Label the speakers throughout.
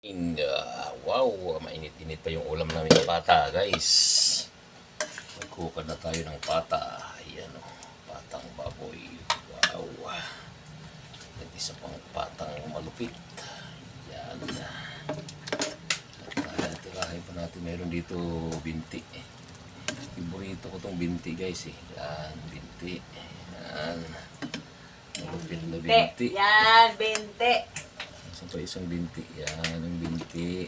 Speaker 1: In, uh, wow, mainit-init pa yung ulam namin ng pata, guys. Magkukad na tayo ng pata. Ayan o, patang baboy. Wow. At isa pang patang malupit. Yan. At uh, tirahin pa natin. Meron dito binti. Iborito ko tong binti, guys. Eh. Yan, binti. Yan. Malupit na binti.
Speaker 2: Yan, 20.
Speaker 1: Isa pa isang binti. Yan, ang binti.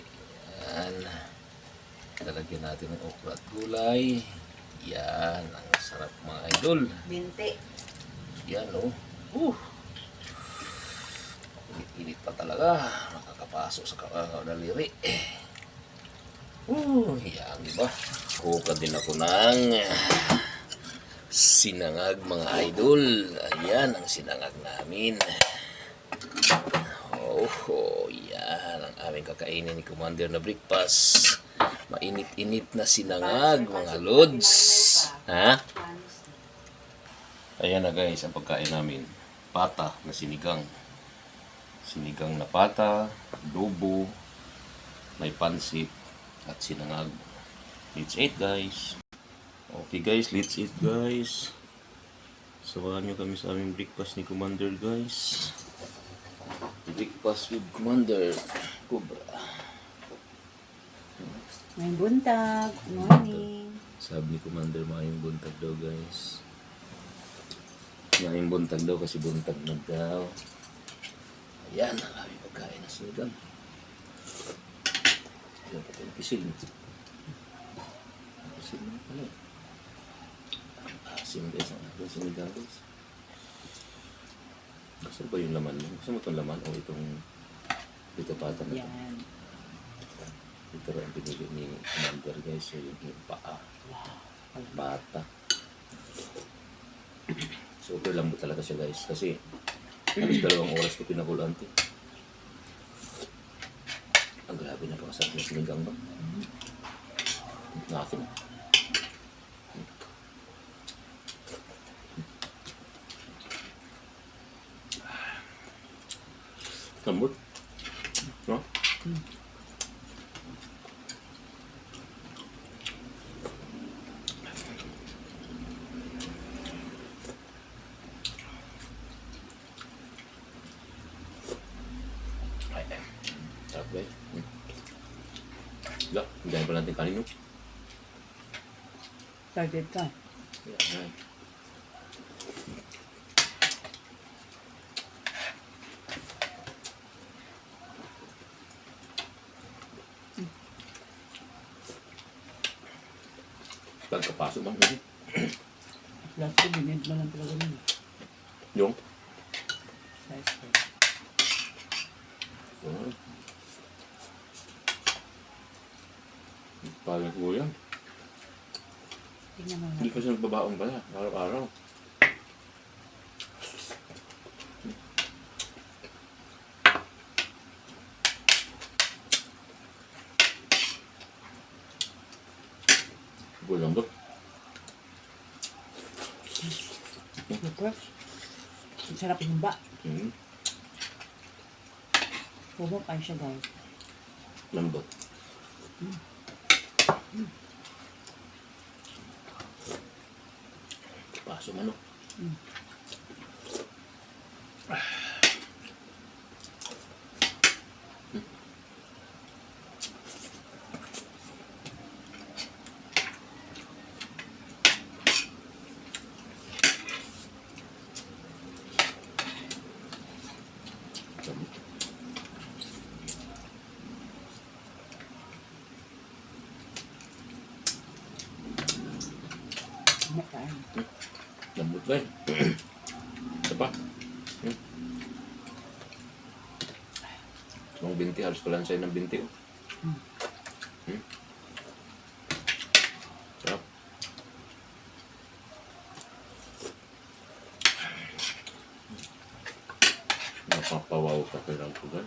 Speaker 1: Yan. Lalagyan natin ng okra at gulay. Yan, ang sarap mga idol.
Speaker 2: 20.
Speaker 1: Yan, oh. Uh. Init-init pa talaga. Makakapasok sa ka- daliri. Uh, yan, di ba? Kuka din ako ng sinangag mga idol. Ayan ang sinangag namin. Oh, yan ang aming kakainin ni Commander na breakfast. Mainit-init na sinangag, mga lods. Ha? Ayan na guys, ang pagkain namin. Pata na sinigang. Sinigang na pata, adobo, may pansit, at sinangag. Let's eat guys. Okay guys, let's eat guys. Samahan nyo kami sa aming breakfast ni Commander guys. Breakfast with Commander Cobra.
Speaker 2: May buntag. Morning.
Speaker 1: Sabi ni Commander, maayong buntag daw guys. Maayong buntag daw kasi buntag na daw. Ayan, ang aming pagkain na sinigang. Ayan pati ang pisil. Pisil na pala. asim guys, ang sinigang guys. Gusto ba yung laman mo? Gusto mo itong laman o itong dito pata na ito?
Speaker 2: Yan.
Speaker 1: Ito rin ang pinili ni Commander guys. So yung, yung paa. Bata. Super lambot talaga siya guys. Kasi halos dalawang oras ko pinakulaan to. Ang grabe na pakasarap na sinigang ba? Natin. Lambot. No? Ay. Sarap eh? Hmm. Wala, hindi pa natin kanin no?
Speaker 2: Started ka.
Speaker 1: Yan. Pagkapasok kasi.
Speaker 2: Last ko, binid mo lang talaga nun.
Speaker 1: Yung?
Speaker 2: Size ko.
Speaker 1: Oh. Parang ko yan.
Speaker 2: Tingnan mo
Speaker 1: Hindi
Speaker 2: na.
Speaker 1: kasi nagbabaon pala. Araw-araw.
Speaker 2: Super. Ang sarap yung ba.
Speaker 1: Hmm.
Speaker 2: Pumapay siya guys.
Speaker 1: Lambot. Paso manok.
Speaker 2: Mm.
Speaker 1: Lambot.
Speaker 2: Kumakain.
Speaker 1: Isa pa. Hmm. Ang binti, halos kalansay ng binti. Oh.
Speaker 2: Hmm.
Speaker 1: Hmm. Sarap. Napapawaw ka kay Rampugan.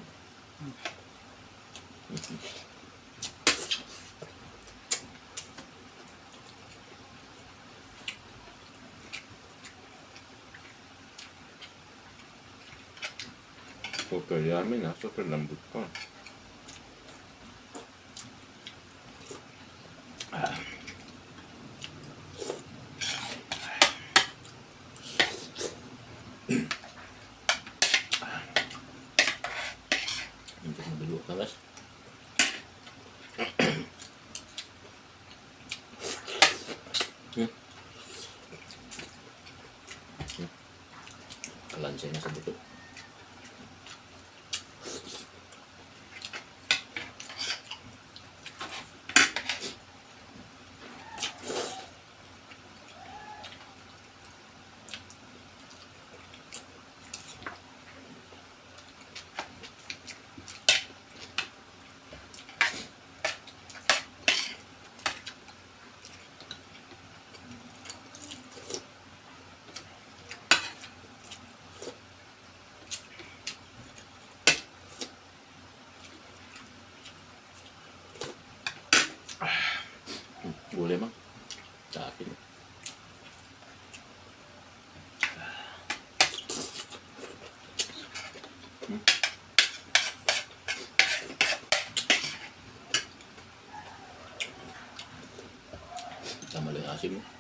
Speaker 1: Super yummy na, super lambot pa. Ah. Lanjut ini sedikit. Kalansay na sa? Sakit. Hmm. Tama lang yung asim mo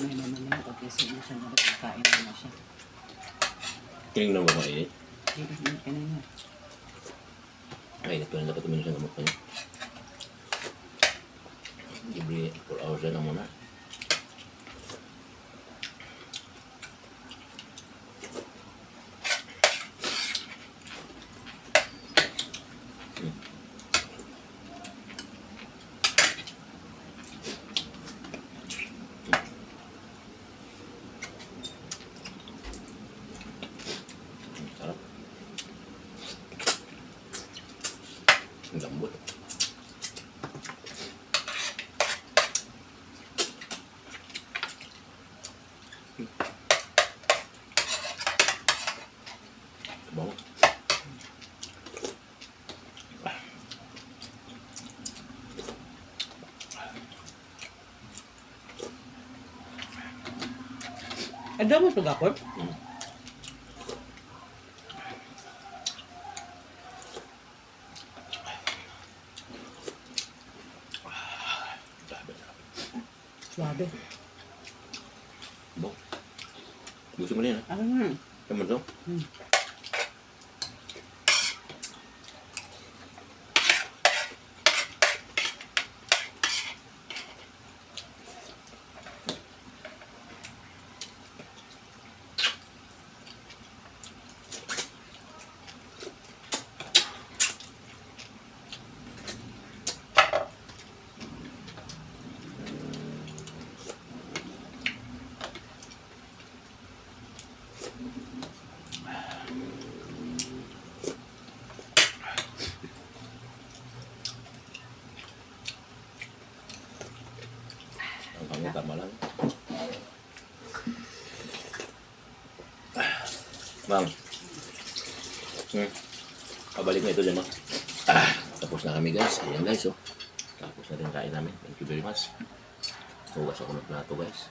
Speaker 2: ko na naman na na siya nakakain na siya.
Speaker 1: Tingin na ba mainit?
Speaker 2: Hindi na kanina.
Speaker 1: Ay, ito na dapat uminom siya ng pa niya. Libre 4 hours na lang muna. Ang lambot. Bango.
Speaker 2: Ada mo ito gapon? Suabe.
Speaker 1: Bong. Gusto mo yan, ha?
Speaker 2: Ano nga?
Speaker 1: Kamu to?
Speaker 2: Hmm.
Speaker 1: Ang hango, tama lang. Ma'am. Hmm. Pabalik na ito dyan, ma'am. Ah, tapos na kami, guys. Ayan, guys, oh. Tapos na rin kain namin. Thank you very much. Hugas ako ng plato, guys.